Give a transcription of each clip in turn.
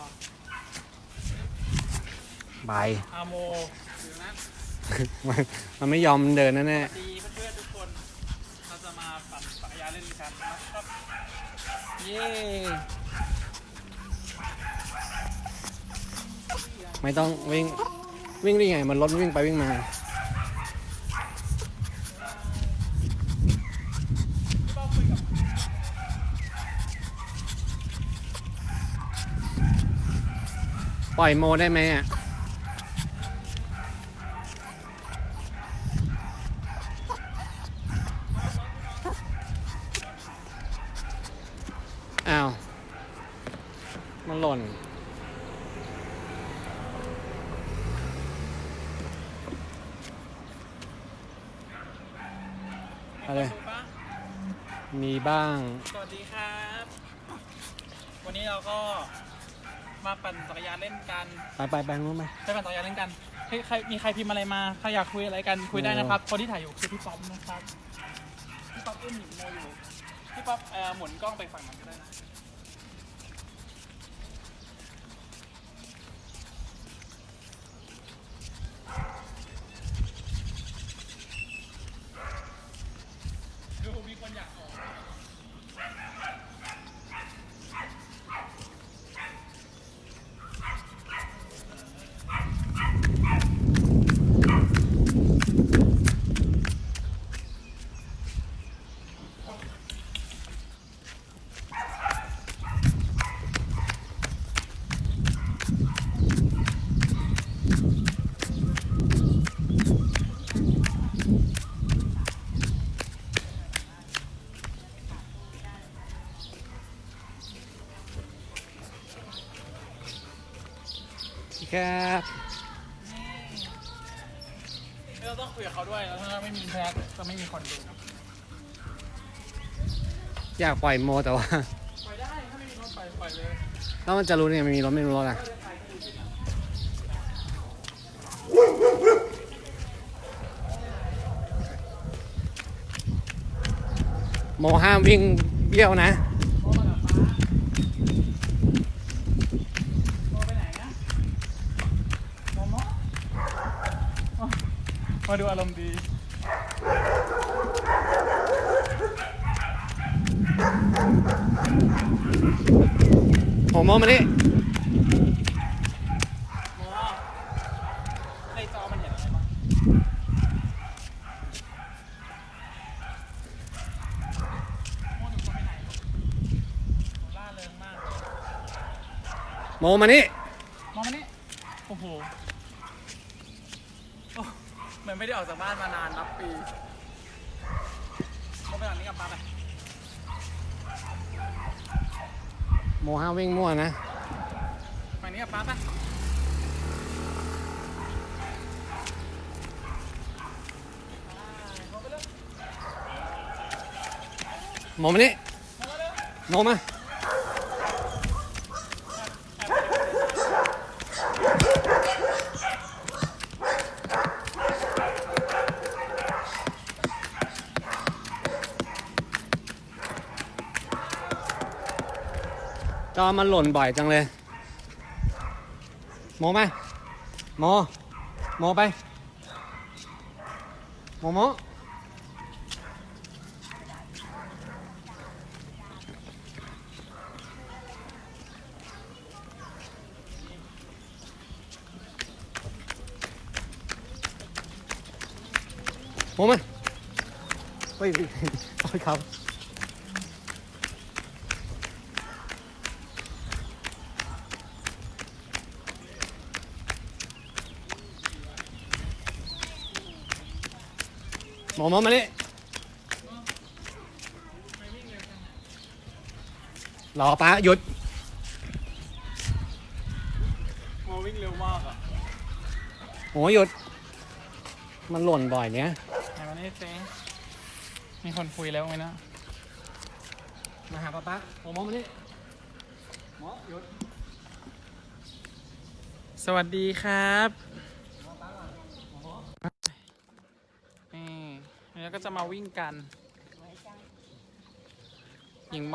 ต่อไปอาโมอยู่นะมันมันไม่ยอมเดินแน่ดีเพื่อนๆทุกคน เราจะมาปั่นจักรยานเล่นกันนะครับ เย้ๆไม่ต้องวิ่งวิ่งได้ไง มันรถวิ่งไปวิ่งมา ปล่อยโมได้ไหมอะอ้าว มันหล่น อะไร มีบ้าง สวัสดีครับ วันนี้เราก็ มาปั่นจักรยานเล่นกัน ไปไปไปรู้ไหมไปปั่นจักรยานเล่นกันเฮ้ยใครมีใครพิมพ์อะไรมาใครอยากคุยอะไรกันคุยได้นะครับ คนที่ถ่ายอยู่คือพี่ป๊อปนะครับ พี่ป๊อปอุ้มหนิงโมอยู่ พี่ป๊อปเอ่อหมุนกล้องไปฝั่งนั้นก็ได้นะ ครับเราต้องคุยกับเขาด้วยแล้วถ้าไม่มีแพ็คจะไม่มีคนดูอยากปล่อยโมแต่ว่าปล่อยได้ถ้าไม่มีรถปล่อยปล่อยเลยแล้วมันจะรู้เนี่ยมันมีรถไม่รู้รถอะโมห้ามวิ่งเบี้ยวนะ โทรมากับป้าโทรไปไหนนะโมโมอ๋อ มาดูอารมณ์ดีโมโมมานี่โมในจอมันเห็นอะไรบ้างโมหนูจะไปไหนหนูล่าเริงมาก โมมานี่ มองมานี่ โอ้โหโอ้เหมือนไม่ได้ออกจาก บ้านมานานนับปีมองไปหลังนี้กับป้าไปโมห้ามวิ่งมั่วนะฝั่งนี้กับป้าไปโมมานี่โมมา มันหล่นบ่อยจังเลย โมมาโมโมไป โมโมโมมาเฮ้ยโอ้ยครับ มอมามานี่รอป้าหยุดโมวิ่งเร็วมากอะโอ้หยุด มันหล่นบ่อยเนี้ยไหนวันนี้เจ๊มีคนคุยแล้วไหมนะมาหาป้าป้าหมอมามานี่หมอหยุด สวัสดีครับนี่แล้วก็ จะมาวิ่งกันหญิงโม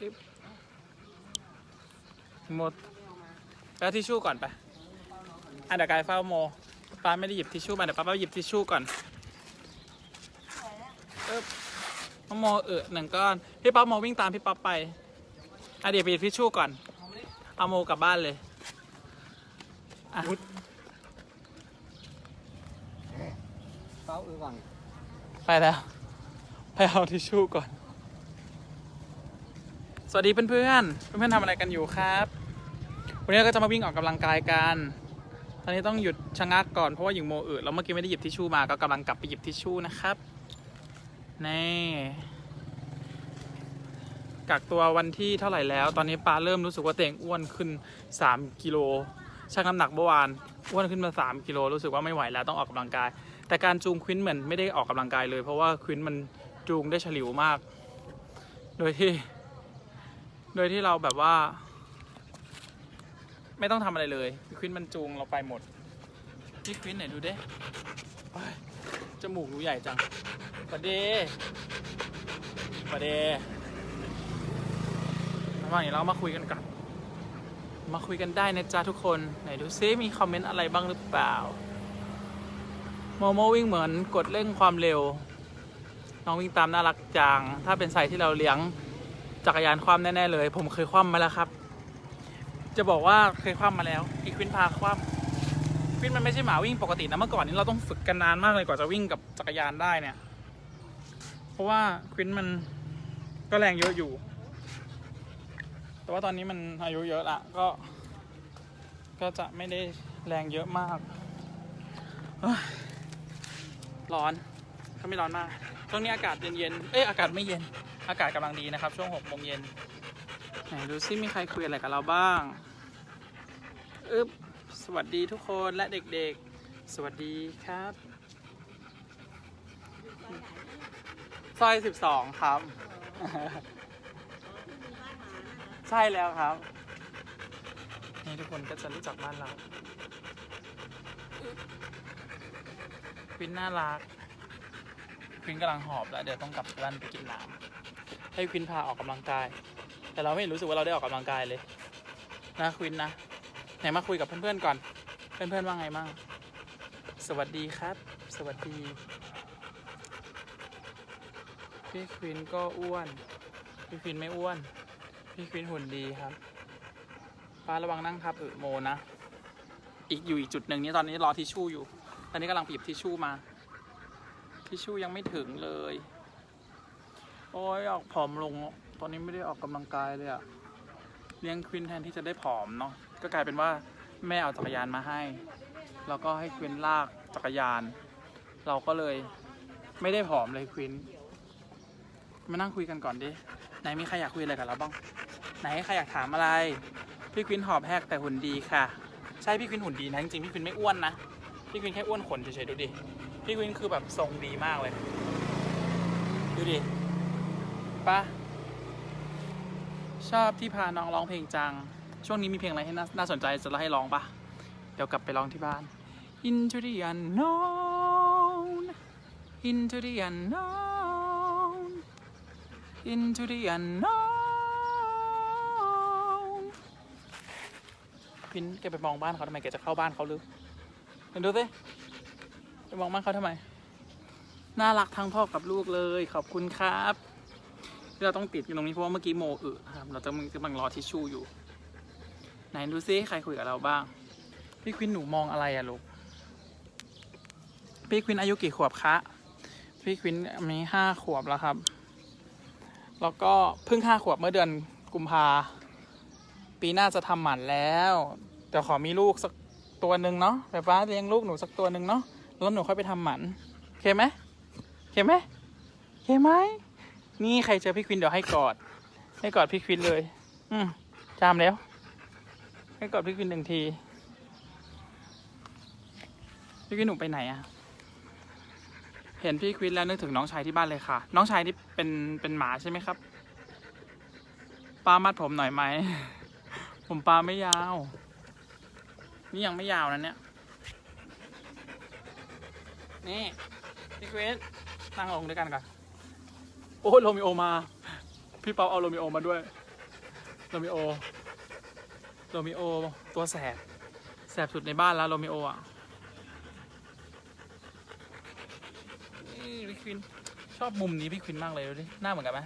อึ๊บหมดแล้วทิชชู่ก่อนไปอะเดี๋ยวกายเฝ้าโมป้าไม่ได้หยิบทิชชู่มาเดี๋ยวป้าไปหยิบทิชชู่ก่อนเอ๊บน้อโมเออหนึ่งก้อนพี่ป๊อปโมวิ่งตามพี่ป๊อปไปอะเดี๋ยวไปหยิบทิชชู่ก่อน เอาโมกลับบ้านเลยอะ เฝ้าอือก่อนไปแล้ว ไปเอาทิชชู่ก่อน สวัสดีเพื่อนๆเพื่อนๆทำอะไรกันอยู่ครับ วันนี้ก็จะมาวิ่งออกกำลังกายกัน ตอนนี้ต้องหยุดชะงักก่อนเพราะว่าหญิงโมอึแล้วเมื่อกี้ไม่ได้หยิบทิชชู่มาก็กำลังกลับไปหยิบทิชชู่นะครับนี่กักตัววันที่เท่าไหร่แล้ว ตอนนี้ปลาเริ่มรู้สึกว่าตัวเองอ้วนขึ้น 3 กิโลชั่งน้ำหนักเมื่อวานอ้วนขึ้นมา 3 กิโลรู้สึกว่าไม่ไหวแล้วต้องออกกำลังกาย แต่การจูงควินเหมือนไม่ได้ออกกำลังกายเลย เพราะว่าควินมันจูงได้ฉลิวมาก โดยที่ โดยที่เราแบบว่า ไม่ต้องทำอะไรเลยควินมันจูงเราไปหมดพี่ควินไหนดูเด้จมูกหนูใหญ่จังปะเดปะเดระหว่างนี้เรามาคุยกันก่อนมาคุยกันได้นะจ๊ะทุกคน ไหนดูซิมีคอมเมนต์อะไรบ้างหรือเปล่า โมโมวิ่งเหมือนกดเร่งความเร็ว น้องวิ่งตามน่ารักจัง ถ้าเป็นสายที่เราเลี้ยงจักรยานคว่ำแน่ๆเลย ผมเคยคว่ำมาแล้วครับ จะบอกว่าเคยคว่ำมาแล้วอีควินพาคว่ำควินมันไม่ใช่หมาวิ่งปกตินะเมื่อก่อนนี้เราต้องฝึกกันนานมากเลยกว่าจะวิ่งกับจักรยานได้เนี่ย เพราะว่าควินมันก็แรงเยอะอยู่ แต่ว่าตอนนี้มันอายุเยอะละก็ ก็จะไม่ได้แรงเยอะมาก ร้อนก็ไม่ร้อนมาก ช่วงนี้อากาศเย็นๆเอ้ยอากาศไม่เย็น อากาศกำลังดีนะครับ ช่วงหกโมงเย็นไหนดูซิมีใครคุยอะไรกับเราบ้างอึ๊บสวัสดีทุกคนและเด็กๆ สวัสดีครับ ซอยสิบสองครับ ใช่แล้วครับ นี่ทุกคนก็จะรู้จักบ้านเรา วินน่ารักควินกำลังหอบแล้วเดี๋ยวต้องกลับบ้านไปกินน้ำให้ควินพาออกกำลังกาย แต่เราไม่รู้สึกว่าเราได้ออกกำลังกายเลย นะควินนะไหนมาคุยกับเพื่อนๆก่อน เพื่อนๆว่าไงบ้างสวัสดีครับ สวัสดีพี่ควินก็อ้วน พี่ควินไม่อ้วน พี่ควินหุ่นดีครับป้าระวังนั่งทับอึโมนะ อีกอยู่อีกจุดหนึ่งนี้ตอนนี้รอทิชชู่อยู่ ตอนนี้กำลังไปหยิบทิชชู่มา ทิชชู่ยังไม่ถึงเลย โอ้ยออกผอมลง ตอนนี้ไม่ได้ออกกำลังกายเลยอะเลี้ยงควินแทนที่จะได้ผอมเนาะ ก็กลายเป็นว่าแม่เอาจักรยานมาให้ แล้วก็ให้ควินลากจักรยาน เราก็เลยไม่ได้ผอมเลยควิน มานั่งคุยกันก่อนดิ ไหนมีใครอยากคุยอะไรกับเราบ้าง ไหนใครอยากถามอะไร พี่ควินหอบแหกแต่หุ่นดีค่ะ ใช่พี่ควินหุ่นดีนะจริงๆพี่ควินไม่อ้วนนะ พี่ควินแค่อ้วนขนเฉยๆดูดิ พี่ควินคือแบบทรงดีมากเลย ดูดิปะชอบที่พาน้องร้องเพลงจัง ช่วงนี้มีเพลงอะไรให้น่านาสนใจจะให้ร้องปะเดี๋ยวกลับไปร้องที่บ้าน Into the unknown Into the unknown Into the unknown พินแกไปมองบ้านเขาทำไมแกจะเข้าบ้านเขาหรือ เห็นดูสิไปมองบ้านเขาทำไม น่ารักทั้งพ่อกับลูกเลย ขอบคุณครับที่เราต้องติดอยู่ตรงนี้เพราะว่าเมื่อกี้โมอึครับ เราจะมึงกำลังรอทิชชู่อยู่ ไหนดูซิใครคุยกับเราบ้าง พี่ควินหนูมองอะไรอะลูก พี่ควินอายุกี่ขวบคะ พี่ควินมีห้าขวบแล้วครับ แล้วก็เพิ่งห้าขวบเมื่อเดือนกุมภาปีหน้าจะทำหมันแล้วเดี๋ยวขอมีลูกสัก ตัวหนึ่งเนาะแบบว่าเลี้ยงลูกหนูสักตัวหนึ่งเนาะแล้วหนูค่อยไปทำหมันโอเคไหมโอเคไหมโอเคไหมนี่ใครเจอพี่ควินเดี๋ยวให้กอด ให้กอดพี่ควินเลย อืมจามแล้ว ให้กอดพี่ควินหนึ่งทีพี่ควินหนูไปไหนอะเห็นพี่ควินแล้วนึกถึงน้องชายที่บ้านเลยค่ะ น้องชายนี่เป็นเป็นหมาใช่ไหมครับป้ามัดผมหน่อยไหม ผมปลาไม่ยาว นี่ยังไม่ยาวนะเนี่ย นี่พี่ควินนั่งลงด้วยกันก่อน โอ้ยโรมิโอมา พี่เปาเอาโรมิโอมาด้วย โรมิโอ โรมิโอตัวแสบ แสบสุดในบ้านแล้วโรมิโออะพี่ควินชอบมุมนี้พี่ควินมากเลยดูดิ หน้าเหมือนกันไหม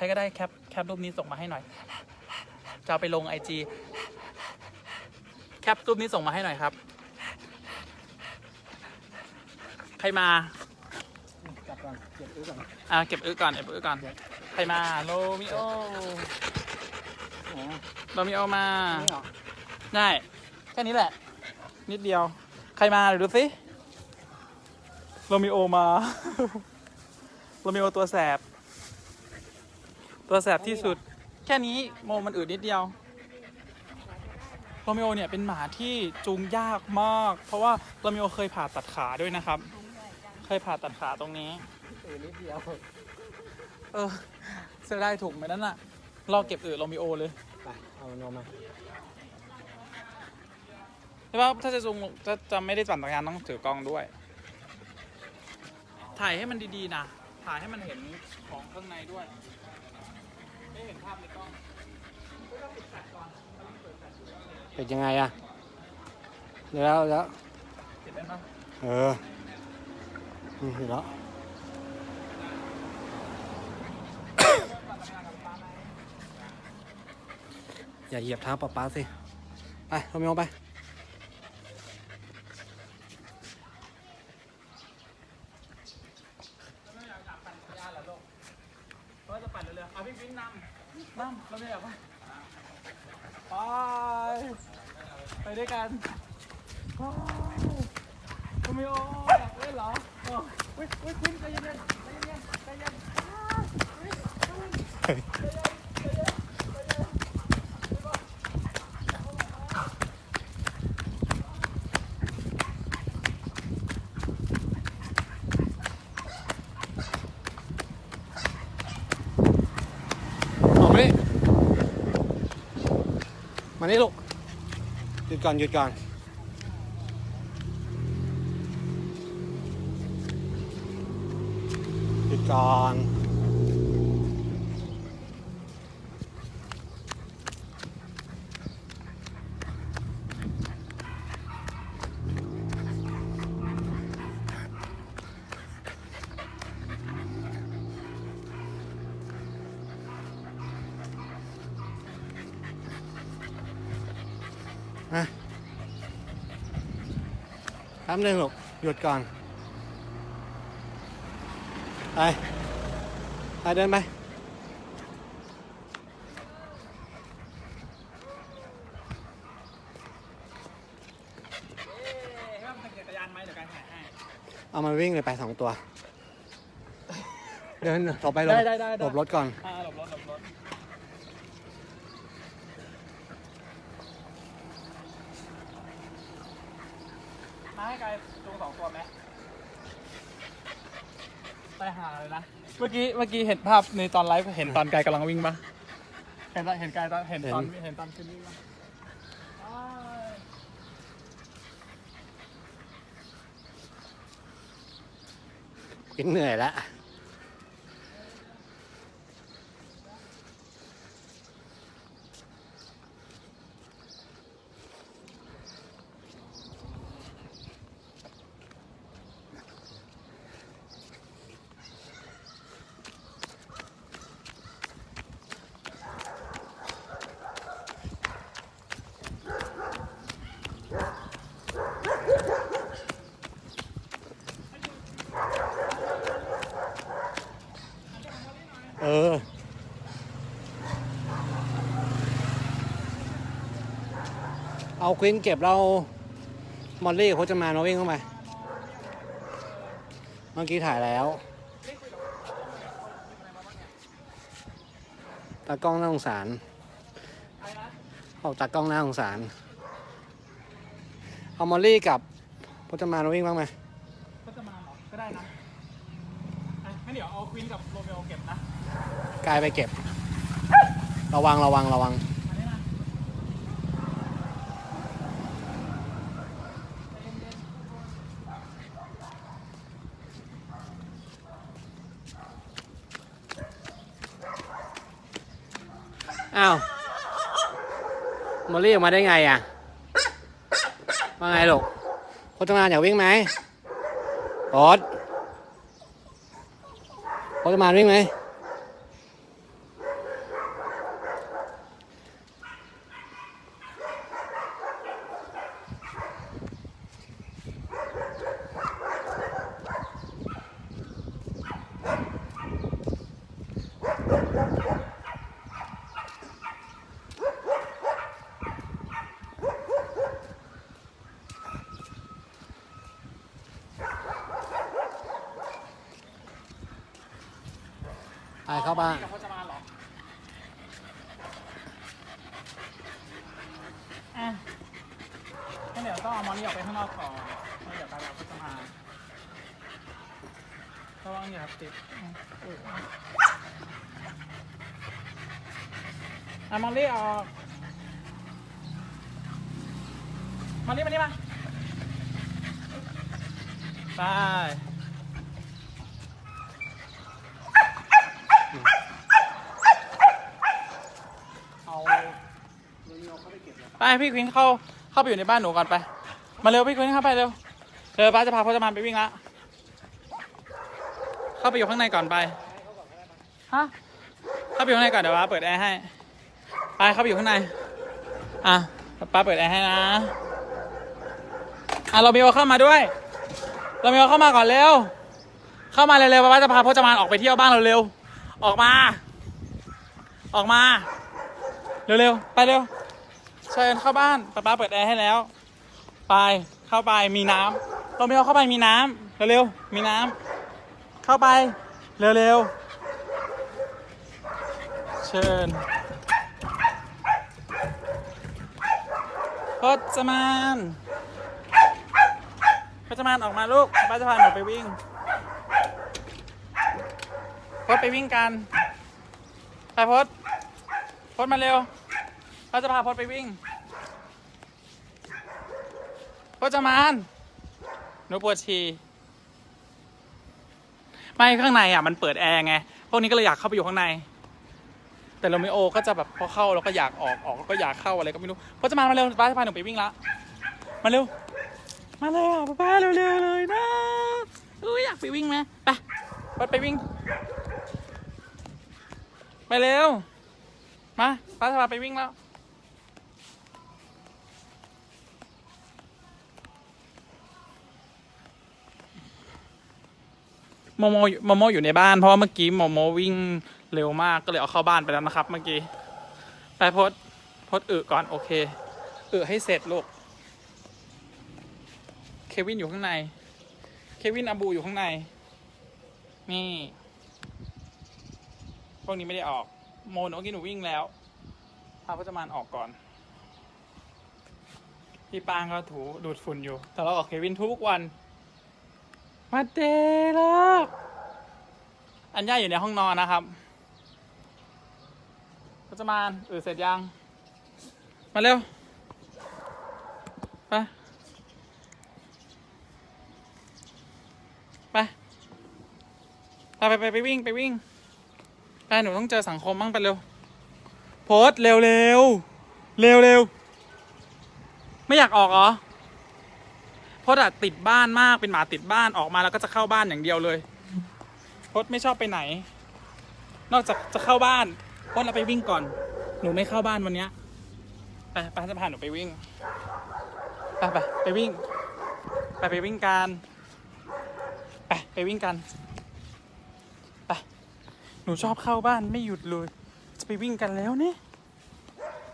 ใครก็ได้แคปแคปรูปนี้ส่งมาให้หน่อย จะเอาไปลงไอจีแคปรูปนี้ส่งมาให้หน่อยครับ ใครมาจับก่อนเก็บอื้อก่อนอ่าเก็บอึก่อนเก็บอึก่อน ใครมาโรมิโอโรมิโอมาได้แค่นี้แหละ นิดเดียว ใครมาดูดูสิโรมิโอมาโรมิโอตัวแสบ ตัวแสบที่สุด แค่นี้โมมันอืดนิดเดียวโรมิโอเนี่ยเป็นหมาที่จูงยากมาก เพราะว่าโรมิโอเคยผ่าตัดขาด้วยนะครับ เคยผ่าตัดขาตรงนี้ อือนิดเดียวเออเสียดายถุงไหมนั่นน่ะ รอเก็บอืดโรมิโอเลย ไปเอานมมาใช่ป่ะถ้าจะจูงจะจะไม่ได้ปั่นจักรยานต้องถือกล้องด้วย ถ่ายให้มันดีๆนะ ถ่ายให้มันเห็นของข้างในด้วย ไม่เห็นภาพในกล้องไม่ต้องปิดแฟลชก่อนเราต้องเปิดแฟลชอยู่แล้วเป็นยังไงอะเดี๋ยวแล้วแล้วปิดได้ปะเอออืมเห็นแล้ว อย่าเหยียบเท้าป๊าป๊าสิ ไปโรมิโอไป ไม่อยากอยากปั่นจักรยานเหรอลูกเพราะว่าจะปั่นเร็วๆเอาพี่ฟิ้งนำนำเราไม่อยากไปไปไปด้วยกันไปโรมิโออยากเล่นเหรอเอออุ้ยอุ้ยคุณใจเย็นๆใจเย็นๆใจเย็น ออกมานี่มานี่ลูก หยุดก่อนหยุดก่อนหยุดก่อน แป๊บนึงลูกหยุดก่อน ไปไปเดินไปเอ๊ะให้มันเป็นจักรยานไหมเดี๋ยวการแข่งให้เอามาวิ่งเลยไปสองตัว เดินต่อไปหลบได้ได้ได้ได้ หลบรถก่อน อ่าหลบรถหลบรถ มาให้ไกลจูงสองตัวไหมไปหาเลยนะ เมื่อกี้เมื่อกี้เห็นภาพในตอนไลฟ์เห็นตอนไกลกำลังวิ่งปะเห็นตอนเห็นไกลตอนเห็นตอนเห็นตอนขึ้นวิ่งปะไปกินเหนื่อยแล้ว เออ เอาควินเก็บเรามอลลี่เขาจะมาโนวิ่งเข้าไปเมื่อกี้ถ่ายแล้วตากล้องน่าสงสารเอาตากล้องน่าสงสาร เอามอลลี่กับพจมานมาวิ่งบ้างไหมก็จะมาเหรอก็ได้นะอะงั้นเดี๋ยวเอาควินกับโรเมโอเก็บนะ กายไปเก็บ ระวังระวังระวัง มาได้นะ อ้าวมอลลี่ออกมาได้ไงอะว่าไงลูกพจมานอยากวิ่งไหมออ๊ตพจมานวิ่งไหม ไปเข้าบ้านกับพจมานเหรออะงั้นเดี๋ยวต้องเอามอลลี่ออกไปข้างนอกก่อนแล้วเดี๋ยวไปเอาพจมานระวังอย่าติดอืมอุ๊ยอะมอลลี่ออกมอลลี่มานี่มาไปเอา ไปพี่ควินเข้าเข้าไปอยู่ในบ้านหนูก่อนไป มาเร็วพี่ควินเข้าไปเร็วเร็วป้าจะพาพจมานไปวิ่งละเข้าไปอยู่ข้างในก่อนไปฮะเข้าไปอยู่ข้างในก่อนเดี๋ยวป้าเปิดแอร์ให้ไปเข้าไปอยู่ข้างในอะป้าเปิดแอร์ให้นะอะเรามีโอเข้ามาด้วยเรามีโอเข้ามาก่อนเร็วเข้ามาเร็วๆป้าจะพาพจมานออกไปเที่ยวบ้านเราเร็วๆออกมา ออกมา เร็วๆไปเร็ว เชิญเข้าบ้านป้าป้าเปิดแอร์ให้แล้ว ไปเข้าไปมีน้ำโรเมโอเข้าไปมีน้ำเร็วๆมีน้ำเข้าไปเร็วๆเชิญพจมานพจมานออกมาลูกป้าจะพาหนูไปวิ่งพจไปวิ่งกันไปพจพจมาเร็ว ป้าจะพาพจไปวิ่งพจมานหนูปวดฉี่ไม่ข้างในอะมันเปิดแอร์ไง พวกนี้ก็เลยอยากเข้าไปอยู่ข้างใน แต่โรมิโอก็จะแบบพอเข้าแล้วก็อยากออกออกแล้วก็อยากเข้าอะไรก็ไม่รู้พจมานมาเร็วป้าจะพาหนูไปวิ่งละมาเร็ว มาเร็วป้าเร็วๆเลยนะอุ้ยอยากไปวิ่งไหมไปพจไปวิ่งไปเร็ว มาป้าจะพาไปวิ่งแล้ว โมโมโมโมอยู่ในบ้านเพราะว่าเมื่อกี้โมโมวิ่งเร็วมากก็เลยเอาเข้าบ้านไปแล้วนะครับ เมื่อกี้ไปพดพดอึก่อนโอเคอึให้เสร็จลูกเควินอยู่ข้างใน เควินอาบูอยู่ข้างใน นี่ พวกนี้ไม่ได้ออก โมนเมื่อกี้หนูวิ่งแล้วพาพจมานออกก่อน พี่ปางก็ถูดูดฝุ่นอยู่แต่เราออกเควินทุกวัน มาเดลูกอันย่าอยู่ในห้องนอนนะครับพจมานอือเสร็จยัง มาเร็วไปไป ไป ไปไปไปวิ่งไปวิ่ง ไปหนูต้องเจอสังคมบ้างไปเร็ว โพสต์เร็วเร็วเร็วเร็วไม่อยากออกเหรอโพสต์อะติดบ้านมากเป็นหมาติดบ้านออกมาแล้วก็จะเข้าบ้านอย่างเดียวเลยพสต์ไม่ชอบไปไหน นอกจากจะเข้าบ้านพสต์เราไปวิ่งก่อน หนูไม่เข้าบ้านวันเนี้ยไปไปจะพาหนูไปวิ่งไปไปไปวิ่ง ไปไปวิ่งกันไปไปวิ่งกันไปหนูชอบเข้าบ้านไม่หยุดเลย จะไปวิ่งกันแล้วเนี่ย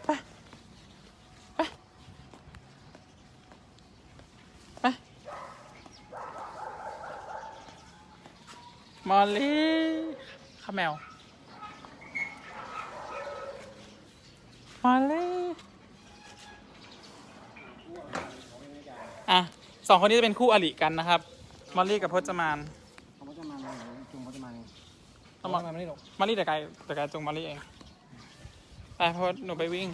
ไป ไป ไป มอลลี่ข้าแมวมอลลี่อะสองคนนี้จะเป็นคู่อริกันนะครับ มอลลี่กับพจมานเอาพจมานมาจุงพจมานเอามามาไม่ได้หรอกมารี่แต่ไกลแต่ไกลจงมารี่เองไปเพราะหนูไปวิ่ง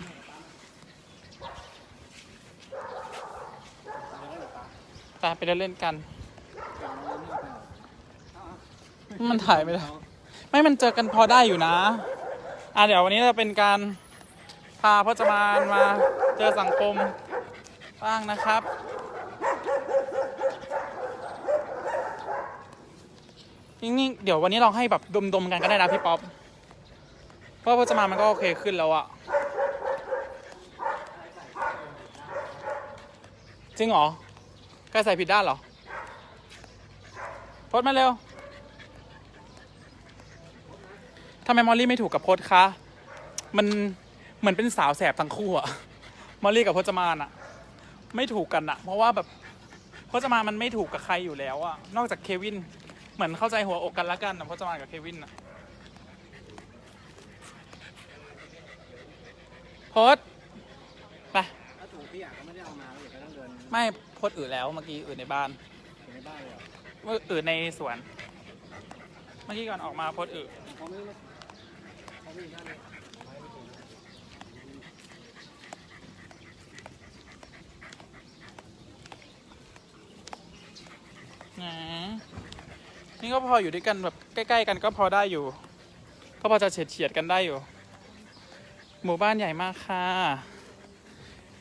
ไปไปเดินเล่นกัน มันถ่ายไม่ได้ ไม่มันเจอกันพอได้อยู่นะ อะเดี๋ยววันนี้จะเป็นการพาพจมานมาเจอสังคมบ้างนะครับ นิ่งๆ เดี๋ยววันนี้เราให้แบบดมๆกันก็ได้นะพี่ป๊อป เพราะพจมานมันก็โอเคขึ้นแล้วอะจริงเหรอกล้ใส่ผิดด้านเหรอพดมาเร็ว ทำไมมอลลี่ไม่ถูกกับพดคะ มันเหมือนเป็นสาวแสบทั้งคู่อะมอลลี่กับพจมานอะไม่ถูกกันอะเพราะว่าแบบพจมานมันไม่ถูกกับใครอยู่แล้วอะนอกจากเควิน เหมือนเข้าใจหัวอกกันละกันนะพจมานกับเควินอะพดไปถ้าถูกพี่อยากก็ไม่ได้เอามาแล้วเดี๋ยวก็ต้องเดินไม่พดอื่นแล้วเมื่อกี้อื่นในบ้านในบ้านเลยเหรอเมื่ออื่นในสวน เมื่อกี้ก่อนออกมาพดอื่น เขาไม่เขาไม่นั่ นี่ก็พออยู่ด้วยกันแบบใกล้ ๆ กันก็พอได้อยู่ ก็พอจะเฉียดเฉียดๆกันได้อยู่ หมู่บ้านใหญ่มากค่ะ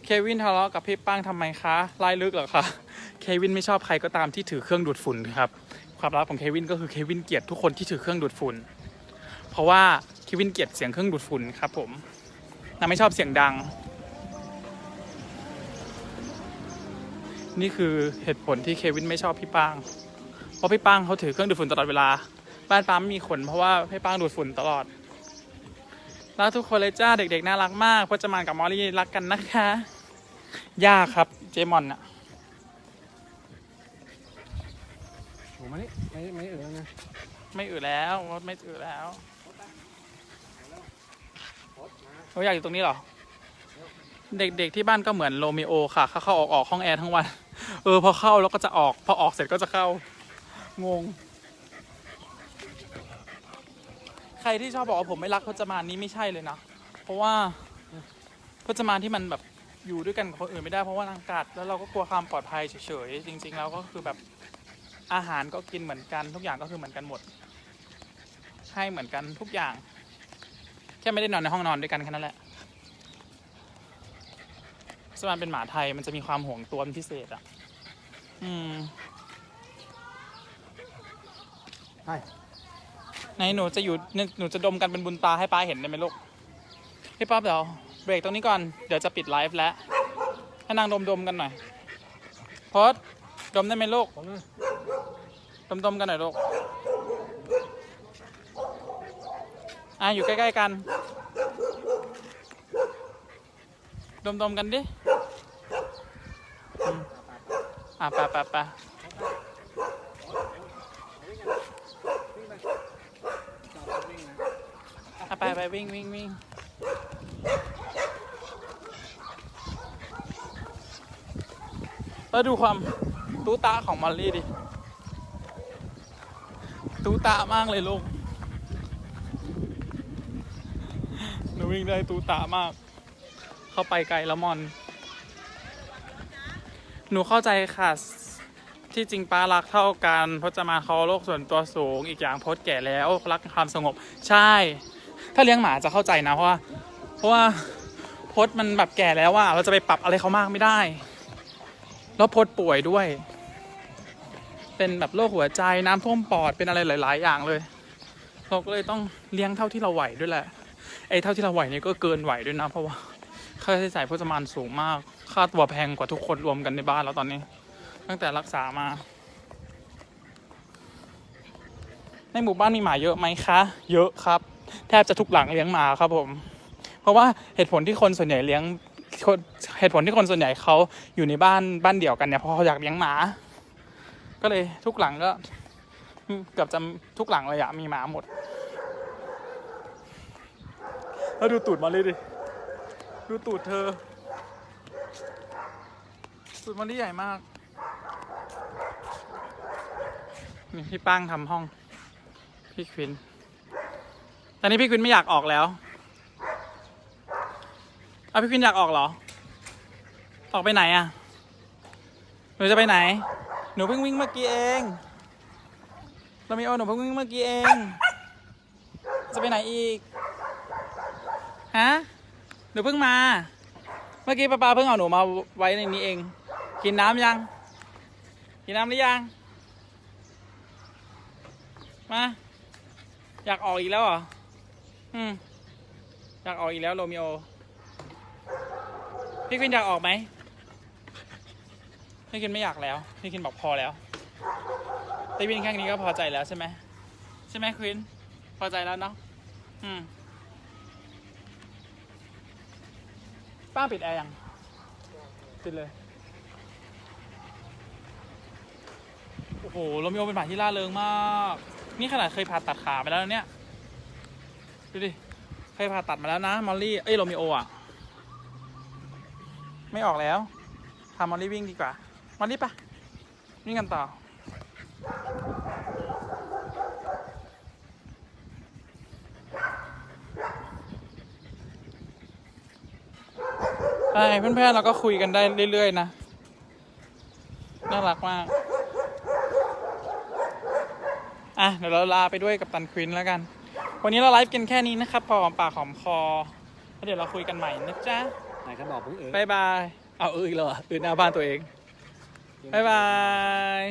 เควินทะเลาะกับพี่ป้างทำไมคะไล่ลึกเหรอคะ เควินไม่ชอบใครก็ตามที่ถือเครื่องดูดฝุ่นครับ ความลับของเควินก็คือเควินเกลียดทุกคนที่ถือเครื่องดูดฝุ่น เพราะว่าเควินเกลียดเสียงเครื่องดูดฝุ่นครับผมนางไม่ชอบเสียงดัง นี่คือเหตุผลที่เควินไม่ชอบพี่ป้าง เพราะพี่ป้างเขาถือเครื่องดูดฝุ่นตลอดเวลา บ้านป้าไม่มีขนเพราะว่าพี่ป้างดูดฝุ่นตลอดรักทุกคนเลยจ้าเด็กๆน่ารักมากพจมานกับมอลลี่รักกันนะคะยากครับเจมอนอะโอ้ไม่ไม่ไม่เออนะไม่อืดแล้วมดไม่อืดแล้ว เราอยากอยู่ตรงนี้เหรอ เด็กๆที่บ้านก็เหมือนโรมิโอค่ะ เข้าเข้าออกออกห้องแอร์ทั้งวัน เออ พอเข้าแล้วก็จะออก พอออกเสร็จก็จะเข้า งง ใครที่ชอบบอกว่าผมไม่รักพจมานนี้ไม่ใช่เลยนะ เพราะว่าพจมานที่มันแบบอยู่ด้วยกันกับคนอื่นไม่ได้เพราะว่านางกัด แล้วเราก็กลัวความปลอดภัยเฉยๆ จริง ๆ แล้วก็คือแบบอาหารก็กินเหมือนกันทุกอย่างก็คือเหมือนกันหมด ให้เหมือนกันทุกอย่าง แค่ไม่ได้นอนในห้องนอนด้วยกันแค่นั้นแหละสมานเป็นหมาไทยมันจะมีความห่วงตัวเป็นพิเศษอะ อืมใช่ไหนหนูจะอยู่หนูหนูจะดมกันเป็นบุญตาให้ป้าเห็นได้ไหมลูกพี่ป๊อปเดี๋ยวเบรกตรงนี้ก่อน เดี๋ยวจะปิดไลฟ์แล้ว ให้นางดมดมๆกันหน่อยพอดดมได้ไหมลูกผมนะดมดมๆกันหน่อยลูก อะอยู่ใกล้ๆกันดมดมๆกันดิ อะไปไปไปอะไปไปวิ่งวิ่งวิ่งแล้วดูความตู้ตาของมอลลี่ดิ ตู้ตามากเลยลูก หนู วิ่งได้ตูตามาก เข้าไปไกลแล้วมอน หนูเข้าใจค่ะ ที่จริงป้ารักเท่ากันเพราะจะมาเขาโลกส่วนตัวสูง อีกอย่างพสแก่แล้วรักความสงบ ใช่ ถ้าเลี้ยงหมาจะเข้าใจนะ เพราะว่าเพราะว่าพสมันแบบแก่แล้วว่าเราจะไปปรับอะไรเขามากไม่ได้ แล้วพสป่วยด้วย เป็นแบบโรคหัวใจน้ำท่วมปอดเป็นอะไรหลาย ๆ อย่างเลย เราก็เลยต้องเลี้ยงเท่าที่เราไหวด้วยแหละ ไอ้เท่าที่เราไหวเนี่ยก็เกินไหวด้วยนะ เพราะว่าค่าใช้จ่ายพจมานสูงมาก ค่าตัวแพงกว่าทุกคนรวมกันในบ้านแล้วตอนนี้ ตั้งแต่รักษามา ในหมู่บ้านมีหมาเยอะไหมคะ เยอะครับ แทบจะทุกหลังเลี้ยงหมาครับผม เพราะว่าเหตุผลที่คนส่วนใหญ่เลี้ยงเหตุผลที่คนส่วนใหญ่เขาอยู่ในบ้านบ้านเดี่ยวกันเนี่ยเพราะเขาอยากเลี้ยงหมา ก็เลยทุกหลังก็เกือบจะทุกหลังเลยอะมีหมาหมด แล้วดูตูดมาเลยดิ ดูตูดเธอ ตูดมันนี่ใหญ่มาก นี่พี่ป้างทำห้อง พี่ควิน ตอนนี้พี่ควินไม่อยากออกแล้วเอาพี่ควินอยากออกเหรอ ออกไปไหนอะหนูจะไปไหน หนูเพิ่งวิ่งเมื่อกี้เองโรามิโอหนูเพิ่งวิ่งเมื่อกี้เอง จะไปไหนอีก ฮะ หนูเพิ่งมา เมื่อกี้ป้าปาเพิ่งเอาหนูมาไว้ในนี้เอง กินน้ำยัง กินน้ำหรือยัง มา อยากออกอีกแล้วเหรอ อืม อยากออกอีกแล้วโรมิโอ พี่ควินอยากออกไหม พี่ควินไม่อยากแล้ว พี่ควินบอกพอแล้วพี่วินแค่นี้ก็พอใจแล้วใช่ไหม ใช่ไหมควิน พอใจแล้วเนาะ อืม ป้าปิดแอร์ยังปิดเลย โอ้โหโรมิโอเป็นหมาที่ล่าเริงมาก นี่ขนาดเคยผ่าตัดขาไปแล้วเนี่ย ดูดิ เคยผ่าตัดมาแล้วนะ มอลลี่ เอ้ยโรมิโออะ ไม่ออกแล้ว พามอลลี่วิ่งดีกว่า มอลลี่ปะวิ่งกันต่อ ใช่เพื่อนๆเราก็คุยกันได้เรื่อยๆนะ น่ารักมาก อะเดี๋ยวเราลาไปด้วยกับตันควินแล้วกัน วันนี้เราไลฟ์กันแค่นี้นะครับพอหอมปากหอมคอแล้วเดี๋ยวเราคุยกันใหม่นะจ๊ะไหนเขาบอกเพิ่งเออบายบาย เอาเอออีกแล้วเหรออือหน้าบ้านตัวเองบายบาย